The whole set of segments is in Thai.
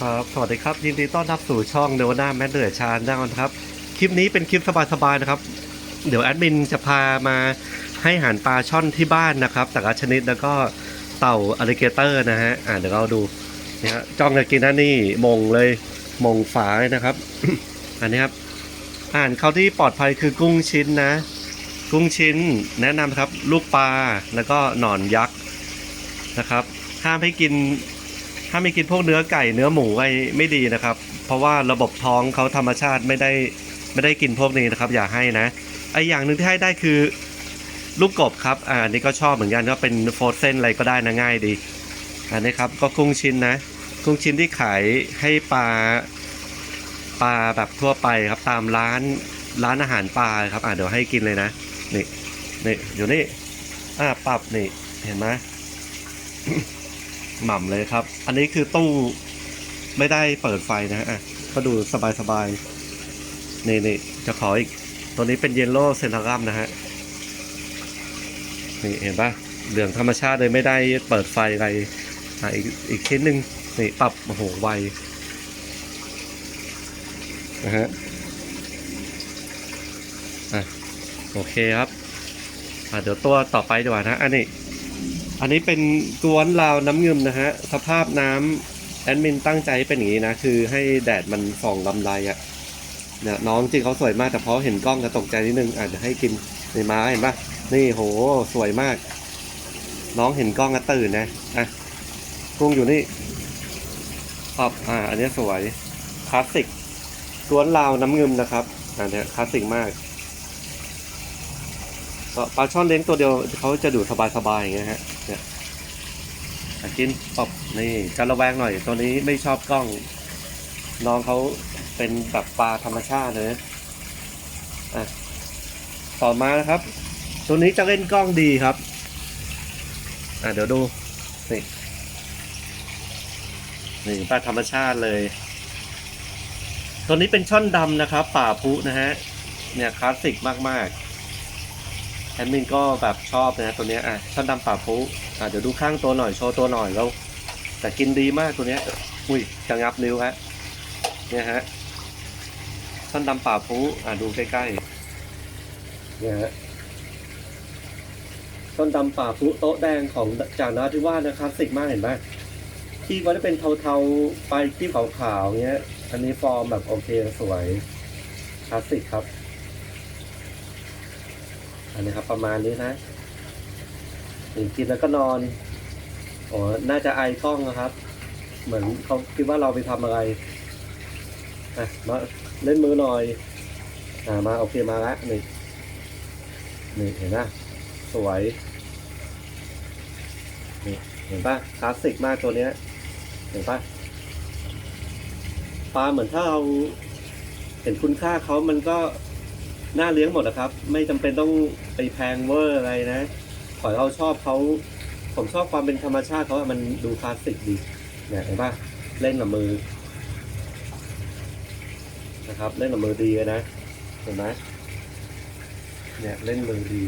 ครับ สวัสดีครับ ยินดีต้อนรับสู่ช่องเนวนาแมดเดือชาแน่นอนครับ คลิปนี้เป็นคลิปสบายๆนะครับ เดี๋ยวแอดมินจะพามาให้อาหารปลาช่อนที่บ้านนะครับแต่ละชนิดแล้วก็เต่าอ l ลิเกเตอร์นะฮะ อ่าเดี๋ยวเราดูนี่ยฮะจ้องจะกินนะนี่มงเลยมงฝาเลยนะครับ อันนี้ครับอาหารเขาที่ปลอดภัยคือกุ้งชิ้นนะ กุ้งชิ้นแนะนำครับ ลูกปลาแล้วก็หนอนยักษ์นะครับห้ามให้กิน ถ้าไม่กินพวกเนื้อไก่เนื้อหมูไว้ไม่ดีนะครับ เพราะว่าระบบท้องเขาธรรมชาติไม่ได้ไม่ได้กินพวกนี้นะครับ อย่าให้นะไออย่างหนึ่งที่ให้ได้คือลูกกบครับอ่าอันนี้ก็ชอบเหมือนกันก็เป็นโฟรเซนอะไรก็ได้นะง่ายดีอันนี้ครับก็กุ้งชิ้นนะกุ้งชิ้นที่ขายให้ปลาปลาแบบทั่วไปครับตามร้านร้านอาหารปลาครับอ่าเดี๋ยวให้กินเลยนะนี่นี่อยู่นี่อ่าปรับนี่เห็นไหม หม่ำเลยครับ อันนี้คือตู้ไม่ได้เปิดไฟนะฮะก็ดูสบายๆนี่นี่จะขออีก ตัวนี้เป็นเยลโล่เซนทารัมนะฮะ นี่เห็นปะเหลืองธรรมชาติเลยไม่ได้เปิดไฟอะไรอะอีกอีกชิ้นหนึ่งนี่ปรับโอ้โหไวนะฮะอะโอเคครับอะเดี๋ยวตัวต่อไปดีกว่านะอันนี้ อันนี้เป็นกวนลาวน้ำเงิมนะฮะ สภาพน้ำแอดมินตั้งใจให้เป็นอย่างนี้นะ คือให้แดดมันส่องลำไรอะ่ะเนี่ยน้องจริงเขาสวยมากแต่พอเห็นกล้องก็ตกใจนิดนึงอาจจะให้กินในไม้เห็นปะนี่โหสวยมาก น้องเห็นกล้องก็ตื่นนะอะกุ้งอยู่นี่ขอบอ่า อันนี้สวยคลาสสิกกวนลาวน้ำเงิมนะครับอันนี้คลาสสิกมาก ปลาช่อนเลี้ยงตัวเดียวเขาจะดูสบายๆอย่างเงี้ยฮะเนี่ยกินปอบนี่จะระแวงหน่อย ตัวนี้ไม่ชอบกล้อง น้องเขาเป็นแบบปลาธรรมชาติเลยอะต่อมานะครับ ตัวนี้จะเล่นกล้องดีครับ อะเดี๋ยวดูนี่นี่ปลาธรรมชาติเลย ตัวนี้เป็นช่อนดำนะครับ ป่าพุนะฮะ เนี่ยคลาสสิกมากๆ แอดมินก็แบบชอบนะตัวเนี้ยอะช่อนดำป่าพุอะเดี๋ยวดูข้างตัวหน่อยโชว์ตัวหน่อยแล้วแต่กินดีมากตัวเนี้ยอุ้ยจะงับนิ้วฮะเนี่ยฮะช่อนดำป่าพุอะดูใกล้ๆเนี่ยฮะช่อนดำป่าพุโต๊ะแดงของจากนราธิวานะคลาสสิกมากเห็นไหมที่มันจะเป็นเทาๆไปที่ขาวๆเงี้ย อันนี้ฟอร์มแบบโอเคสวยคลาสสิกครับ อันนี้ครับ ประมาณนี้นะถึงกินแล้วก็นอนโอ้น่าจะไอกล้องนะครับ เหมือนเขาคิดว่าเราไปทำอะไรอะมาเล่นมือหน่อย อ่ามาโอเคมาแล้วนี่นี่เห็นนะสวยนี่เห็นปะคลาสสิกมากตัวเนี้ยเห็นปะปลาเหมือนถ้าเราเห็นคุณค่าเขามันก็น่าเลี้ยงหมดนะครับ ไม่จำเป็นต้อง ไปแพงเวอร์อะไรนะขอเราชอบเขาผมชอบความเป็นธรรมชาติเขาอะมันดูคลาสสิกดีเนี่ยเห็นปะเล่นกับมือนะครับ เล่นกับมือดีนะเห็นไหมเนี่ยเล่นมือดี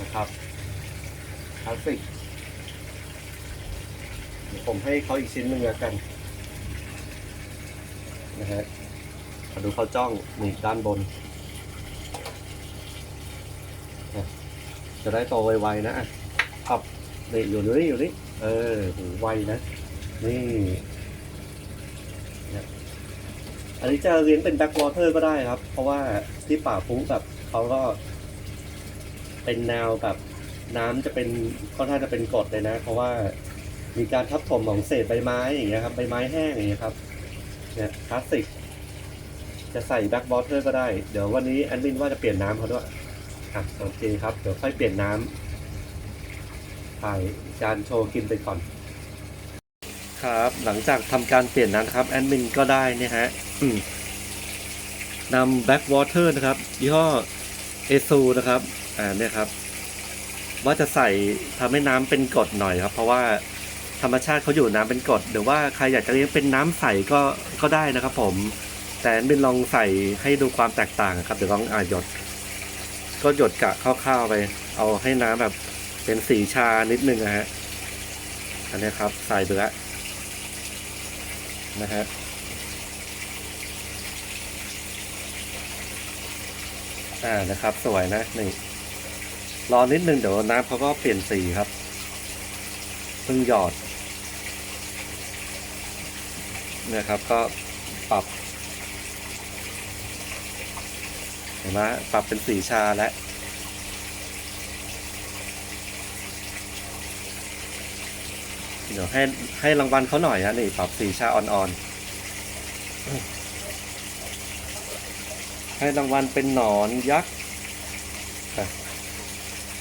นะครับคลาสสิกผมให้เขาอีกชิ้นหนึ่งแล้วกันนะฮะมาดูเขาจ้องนี่ด้านบนอะ จะได้โตไวๆนะอะขับนี่อยู่นี่อยู่นี่เออหูไวนะ นี่เนี่ยอันนี้จะเลี้ยงเป็นแบ็กวอเตอร์ก็ได้ครับ เพราะว่าที่ป่าฟุ้งแบบเขาก็ เป็นแนวแบบน้ำจะเป็นค่อนข้างจะเป็นกรดเลยนะ เพราะว่ามีการทับถมของเศษใบไม้อย่างเงี้ยครับใบไม้แห้งอย่างเงี้ยครับเนี่ยคลาสสิกจะใส่แบ็กบอเทอร์ก็ได้ เดี๋ยววันนี้แอดมินว่าจะเปลี่ยนน้ำเขาด้วย อะโอเคครับ เดี๋ยวค่อยเปลี่ยนน้ำถ่ายจานโชว์กินไปก่อน ครับหลังจากทำการเปลี่ยนน้ำครับแอดมินก็ได้นี่ฮะนำแบ็กวอเตอร์นะครับยี่ห้อเอซูนะครับอ่าเนี่ยครับ ว่าจะใส่ทำให้น้ำเป็นกรดหน่อยครับ เพราะว่าธรรมชาติเขาอยู่น้ำเป็นกรดเดี๋ยวว่าใครอยากจะเลี้ยงเป็นน้ำใสก็ก็ได้นะครับ ผมแต่อันเป็นลองใส่ให้ดูความแตกต่างครับเดี๋ยวลองอ่าหยด ก็หยดกะคร่าวๆไป เอาให้น้ำแบบเป็นสีชานิดนึงนะฮะ อันนี้ครับใส่ไปแล้วนะฮะอ่านะครับ สวยนะนี่รอนิดนึงเดี๋ยวน้ำเขาก็เปลี่ยนสีครับเพิ่งหยอดนะครับก็ปรับ เห็นไหมปรับเป็นสีชาแล้วเดี๋ยวให้ให้รางวัลเขาหน่อยฮะนี่ปรับสีชาอ่อนๆ ให้รางวัลเป็นหนอนยักษ์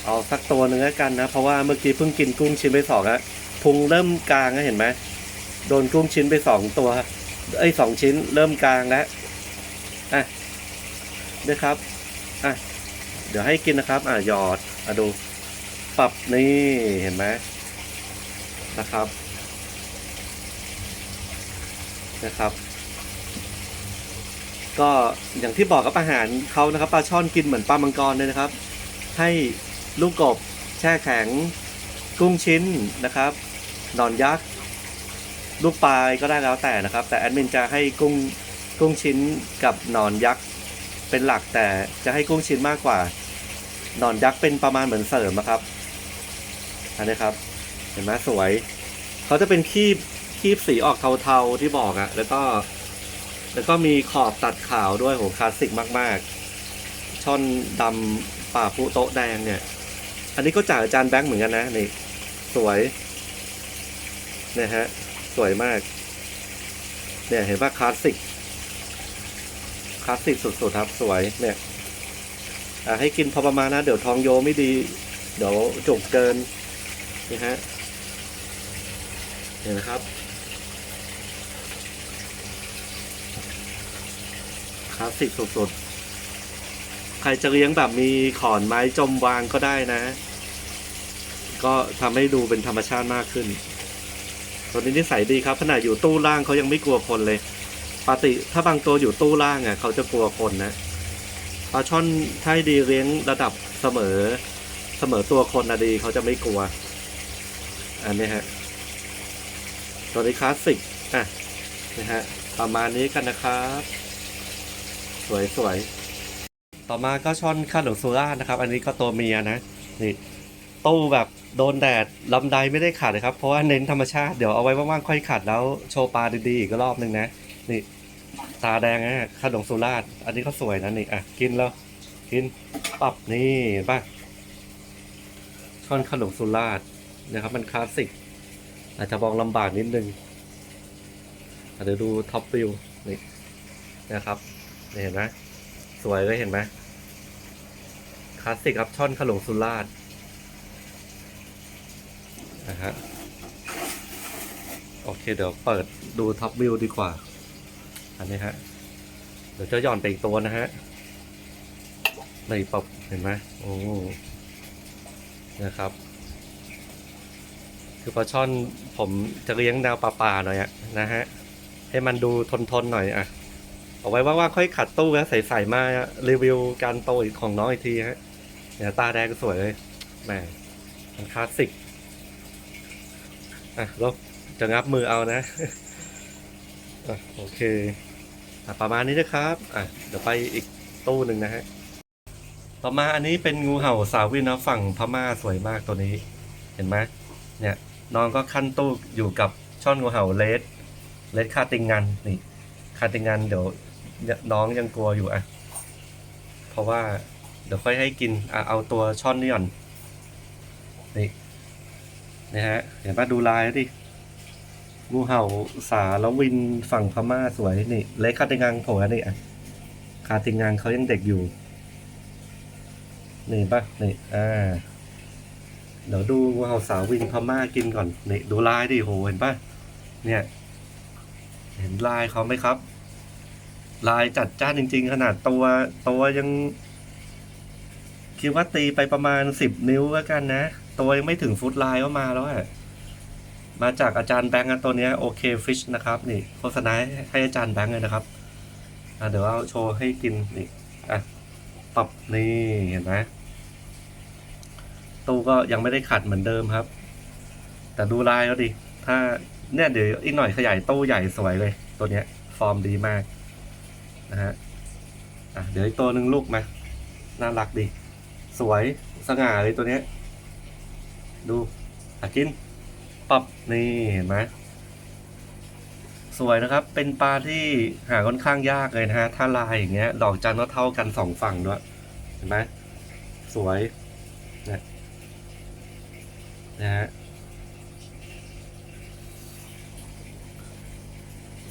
เอาสักตัวหนึ่งแล้วกันนะ เพราะว่าเมื่อกี้เพิ่งกินกุ้งชิ้นไปสองอะพุงเริ่มกลางนะเห็นไหมโดนกุ้งชิ้นไปสองตัวไอ้สองชิ้นเริ่มกลางแล้วอะ ด้ครับอะเดี๋ยวให้กินนะครับอะหยอดอะดู ปรับนี่เห็นไหมนะครับ นะครับ ก็อย่างที่บอกกับอาหารเขานะครับปลาช่อนกินเหมือนปลามังกรเลยนะครับ ให้ลูกกบแช่แข็ง กุ้งชิ้นนะครับนอนยักษ์ลูกปลายก็ได้แล้วแต่นะครับ แต่แอดมินจะให้กุ้งกุ้งชิ้นกับหนอนยักษ์ เป็นหลักแต่จะให้กุ้งชิ้นมากกว่า หนอนยักษ์เป็นประมาณเหมือนเสริมนะครับ อันนี้ครับ เห็นไหมสวย เขาจะเป็นคีบคีบสีออกเทาๆที่บอกอะแล้วก็ แล้วก็มีขอบตัดขาวด้วยโหคลาสสิกมาก ๆ ช่อนดำป่าพุโต๊ะแดงเนี่ย อันนี้ก็จากอาจารย์แบงค์เหมือนกันนะนี่สวยนี่ยฮะสวยมาก เนี่ยเห็นว่าคลาสสิก ลาสสิกสุดๆครับสวยเนี่ยให้กินพอประมาณนะ เดี๋ยวทองโยไม่ดี เดี๋ยวจุกเกินนี่ฮะเห็นนะครับ คลาสสิกสุดๆ ใครจะเลี้ยงแบบมีขอนไม้จมวางก็ได้นะ ก็ทำให้ดูเป็นธรรมชาติมากขึ้น ตัวนี้นิสัยดีครับขนาดอยู่ตู้ล่างเขายังไม่กลัวคนเลย ปกติถ้าบางตัวอยู่ตู้ล่างอะเขาจะกลัวคนนะปลาช่อนถ้าดีเลี้ยงระดับเสมอเสมอตัวคนนะดีเขาจะไม่กลัว อันนี้ฮะตัวนี้คลาสสิกอะนะฮะประมาณนี้กันนะครับ สวยสวยต่อมาก็ช่อนข้าวหลงสุรานะครับ อันนี้ก็ตัวเมียนะนี่ตู้แบบโดนแดดลำไดไม่ได้ขัดเลยครับ เพราะว่าเน้นธรรมชาติ เดี๋ยวเอาไว้ว่างๆค่อยขัดแล้วโชว์ปลาดีๆอีกรอบนึงนะ นี่ ตาแดงนะข้าวหลงสุราษฎร์อันนี้ก็สวยนะนี่อะกินแล้วกินปรับนี่ป่ะช่อนข้าวหลงสุราษฎร์นะครับ มันคลาสสิก อาจจะมองลำบากนิดนึงเดี๋ยวดูท็อปวิวนี่นะครับเห็นไหมสวยเลยเห็นไหมคลาสสิกครับช่อนขลงสุราษฎร์นะฮะโอเคเดี๋ยวเปิดดูท็อปวิวดีกว่า อันนี้ฮะ เดี๋ยวจะหย่อนไปอีกตัวนะฮะในปรับเห็นไหมโอ้นะครับ คือปลาช่อนผมจะเลี้ยงแนวปลาป่าหน่อยอะนะฮะ ให้มันดูทนๆหน่อยอะเอาไว้ว่างๆค่อยขัดตู้แล้วใส่ๆมารีวิวการโตอีกของน้องอีกทีฮะเนี่ยตาแดงสวยเลยแหมมันคลาสสิกอะแลบจะงับมือเอานะอะโอเค ประมาณนี้นะครับอะเดี๋ยวไปอีกตู้หนึ่งนะฮะต่อมาอันนี้เป็นงูเห่าสาวินนะฝั่งพม่าสวยมากตัวนี้ เห็นไหมเนี่ยน้องก็ขั้นตู้อยู่กับช่อนงูเห่าเลสเลสคาติงงันนี่คาติงงันเดี๋ยวน้องยังกลัวอยู่อะ เพราะว่าเดี๋ยวค่อยให้กินอะเอาตัวช่อนนี่ก่อนนี่นะฮะเห็นปะดูลายดิ งูเห่าสาแล้ววินฝั่งพม่าสวยนี่ เลสคาติงงันโผล่นี่อะคาติงงันเขายังเด็กอยู่ นี่ปะนี่อ่าเดี๋ยวดูงูเห่าสาววินพม่ากินก่อนนี่ดูลายดิโหเห็นปะเนี่ย เห็นลายเขาไหมครับ ลายจัดจ้านจริง ๆ ขนาดตัวตัวยังคิดว่าตีไปประมาณสิบนิ้วแล้วกันนะ ตัวยังไม่ถึงฟุตลายก็มาแล้วอะ มาจากอาจารย์แบงค์อะตัวนี้โอเคฟิชนะครับนี่โฆษณาให้อาจารย์แบงค์เลยนะครับเดี๋ยวเอาโชว์ให้กินนี่อะปรับนี่เห็นไหมตู้ก็ยังไม่ได้ขัดเหมือนเดิมครับ แต่ดูลายแล้วดิ ถ้าเนี่ยเดี๋ยวอีกหน่อยขยายตู้ใหญ่สวยเลย ตัวเนี้ย ฟอร์มดีมากนะฮะอะเดี๋ยวอีกตัวหนึ่งลูกมาน่ารักดี สวยสง่าเลยตัวเนี้ย ดูอะกิน ปับนี่เห็นไหมสวยนะครับ เป็นปลาที่หาค่อนข้างยากเลยนะฮะ ถ้าลายอย่างเงี้ย ดอกจันก็เท่ากันสองฝั่งด้วย เห็นไหมสวยนะนะฮะ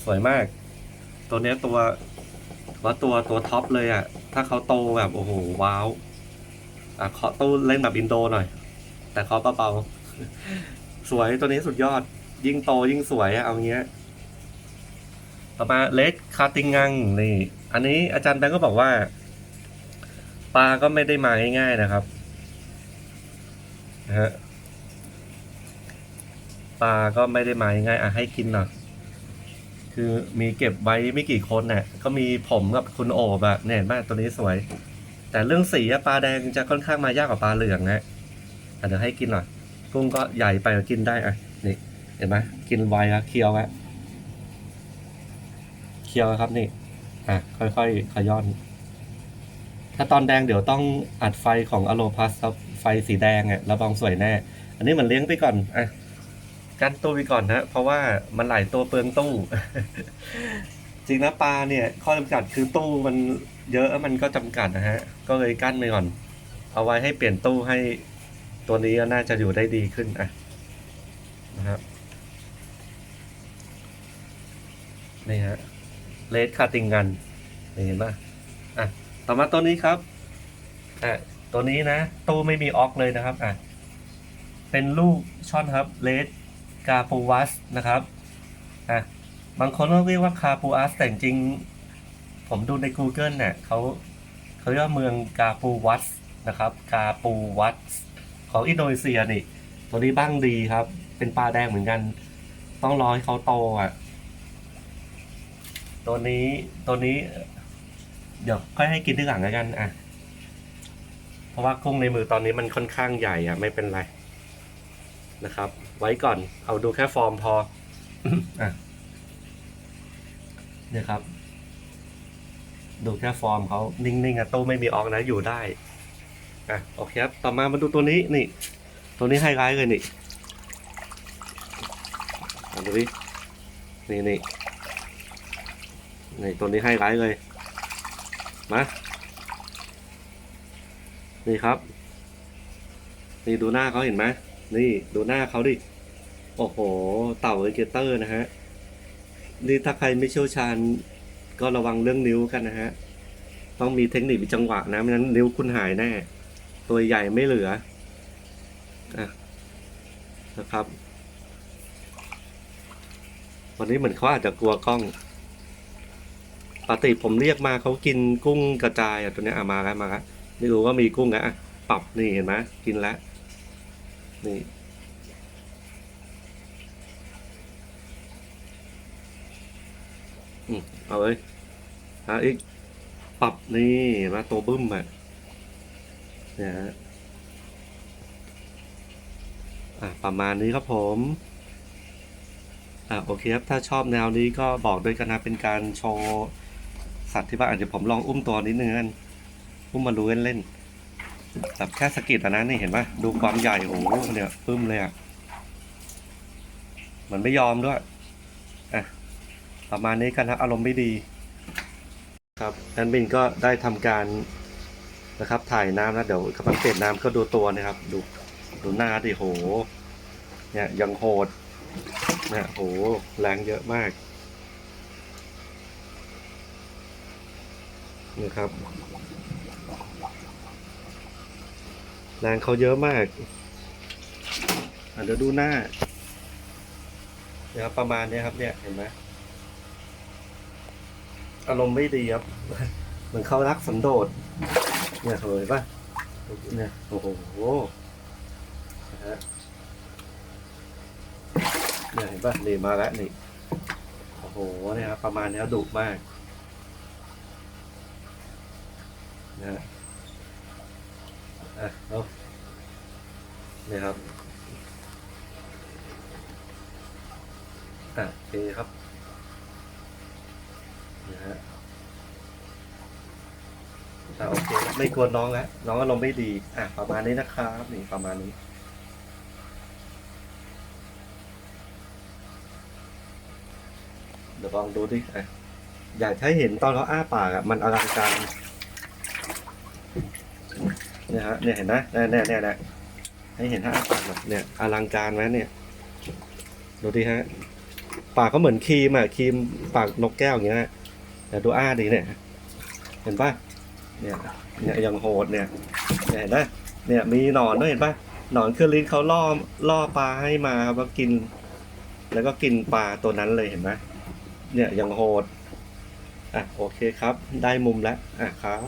สวยมาก ตัวเนี้ยตัวว่าตัวตัวท็อปเลยอะ่ะ ถ้าเขาโตแบบโอ้โหว้าว อะเคาะตู้เล่นแบบอินโดหน่อย แต่เคาะเบาๆ สวยตัวนี้สุดยอด ยิ่งโตยิ่งสวยเอาเงี้ย ต่อมาเลดคาติงังนี่ อันนี้อาจารย์แบงก์ก็บอกว่า ปลาก็ไม่ได้มาง่ายๆนะครับนะฮะปลาก็ไม่ได้มาง่ายๆอะให้กินหน่อยคือมีเก็บไว้ไม่กี่คนเนี่ยก็มีผมกับคุณโอบอะเนี่ยเห็นไหมตัวนี้สวย แต่เรื่องสีปลาแดงจะค่อนข้างมายากกว่าปลาเหลืองนะเดี๋ยวให้กินหน่อย กุ้งก็ใหญ่ไปก็กินได้อะนี่เห็นไหมกินไวอะเคี้ยวอะเคี้ยวครับนี่อะค่อยๆขย้อน ถ้าตอนแดงเดี๋ยวต้องอัดไฟของอโลพัสครับไฟสีแดงอะระบองสวยแน่ อันนี้เหมือนเลี้ยงไปก่อนอะกันตู้ไปก่อนนะเพราะว่ามันหลายตัวเปลืองตู้ จริงนะปลาเนี่ย ข้อจำกัดคือตู้มันเยอะมันก็จำกัดนะฮะ ก็เลยกั้นไปก่อน เอาไว้ให้เปลี่ยนตู้ให้ ตัวนี้ก็น่าจะอยู่ได้ดีขึ้นอะนะครับนี่ฮะเลดคาติงกันนี่เห็นปะอะต่อมาตัวนี้ครับอะตัวนี้นะตู้ไม่มีออกเลยนะครับอะเป็นลูกช่อนครับเลดกาปูวัสนะครับอะบางคนก็เรียกว่าคาปูอัสแต่จริง ผมดูใน Google เนี่ยเขาเขาเรียกว่าเมืองกาปูวัสนะครับ กาปูวัส ของอินโดนีเซียนี่ ตัวนี้บ้างดีครับ เป็นปลาแดงเหมือนกัน ต้องรอให้เขาโตอะ ตัวนี้ตัวนี้ เดี๋ยวค่อยให้กินที่หลังแล้วกันอะ เพราะว่ากุ้งในมือตอนนี้มันค่อนข้างใหญ่อะ ไม่เป็นไรนะครับ ไว้ก่อนเอาดูแค่ฟอร์มพออะเนี่ยครับ ดูแค่ฟอร์มเขานิ่งๆอะตู้ไม่มีออกนะอยู่ได้ อะโอเคครับ ต่อมามาดูตัวนี้นี่ ตัวนี้ไฮไลท์เลยนี่เอาดูดินี่นี่นี่ตัวนี้ไฮไลท์เลยมานี่ครับ นี่ดูหน้าเขาเห็นไหมนี่ดูหน้าเขาดิ โอ้โห เต่าเอเกเตอร์นะฮะ นี่ถ้าใครไม่เชี่ยวชาญ ก็ระวังเรื่องนิ้วกันนะฮะ ต้องมีเทคนิคมีจังหวะนะไม่งั้นนิ้วคุณหายแน่ ตัวใหญ่ไม่เหลืออะนะครับ วันนี้เหมือนเขาอาจจะกลัวกล้องปกติผมเรียกมาเขากินกุ้งกระจายอะตัวนี้อะมาแล้วมาแล้วไม่รู้ว่ามีกุ้งแล้วอะปรับนี่เห็นไหมกินแล้วนี่เอาเลยหาอีกปรับนี่มาตัวบึ้มอะ นี่ยฮะอะประมาณนี้ครับผมอะโอเคครับ ถ้าชอบแนวนี้ก็บอกด้วยกันนะ เป็นการโชว์ สัตว์ที่บ้านอาจจะผมลองอุ้มตัวนิดนึงกันอุ้มมาดูเล่นเล่นๆแบบแค่สกิดอะนะนี่เห็นปะดูความใหญ่โอ้โหเนี่ยปึ้มเลยอะ มันไม่ยอมด้วย อะ ประมาณนี้กันนะ อารมณ์ไม่ดี ครับแอนบินก็ได้ทำการ นะครับ ถ่ายน้ำนะเดี๋ยวกำลังเปลี่ยนน้ำก็ดูตัวนะครับ ดูดูหน้าดิโห เนี่ยยังโหดเนี่ยโหแรงเยอะมากนี่ครับแรงเขาเยอะมากเดี๋ยวดูหน้านะครับประมาณเนี้ยครับ เนี่ยเห็นไหมอารมณ์ไม่ดีครับ เหมือนเขารักสันโดษ เนี่ยเห็นปะเนี่ยโอ้โหนะฮะเนี่ยเห็นปะนี่มาแล้วนี่โอ้โหเนี่ยครับประมาณนี้ดุมากนะฮะอะเอาเนี่ยครับอะโอเคครับนะฮะ อะโอเคไม่กวนน้องแล้วน้องอารมณ์ไม่ดีอะประมาณนี้นะครับนี่ประมาณนี้ เดี๋ยวลองดูดิอะอยากให้เห็นตอนเขาอ้าปากอะมันอลังการเนี่ยฮะเนี่ยเห็นนะเนี่ยเนี่ยเนี่ยเนี่ยให้เห็นถ้าอ้าปากแบบเนี่ยอลังการไหมเนี่ย ดูดิฮะปากก็เหมือนครีมอะครีมปากนกแก้วอย่างเงี้ยแต่ดูอ้าดีเนี่ย เห็นปะ เนี่ยเนี่ยยังโหดเนี่ยเนี่ยเห็นปะเนี่ยมีหนอนด้วยเห็นปะหนอนคือลิ้นเขาล่อล่อปลาให้มาแล้วกิน แล้วก็กินปลาตัวนั้นเลยเห็นไหมเนี่ยยังโหดอะโอเคครับ ได้มุมแล้วอะครับ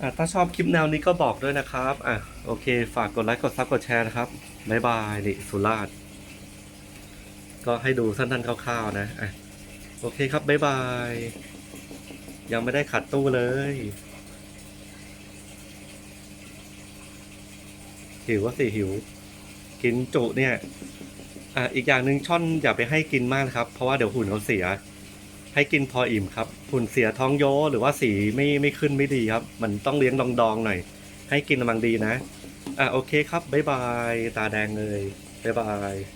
อะถ้าชอบคลิปแนวนี้ก็บอกด้วยนะครับอะโอเค ฝากกดไลค์กดซับกดแชร์นะครับบ๊ายบายนี่สุราษฎร์ก็ให้ดูสั้นๆคร่าวๆนะอะโอเคครับบ๊ายบาย ยังไม่ได้ขัดตู้เลยหิวว่าสิหิว กินจุเนี่ย อะอีกอย่างหนึ่งช่อนอย่าไปให้กินมากนะครับ เพราะว่าเดี๋ยวหุ่นเขาเสีย ให้กินพออิ่มครับหุ่นเสียท้องโยหรือว่าสีไม่ไม่ขึ้นไม่ดีครับ มันต้องเลี้ยงดองๆหน่อย ให้กินกำลังดีนะ อะโอเคครับบ๊ายบาย ตาแดงเลยบ๊ายบาย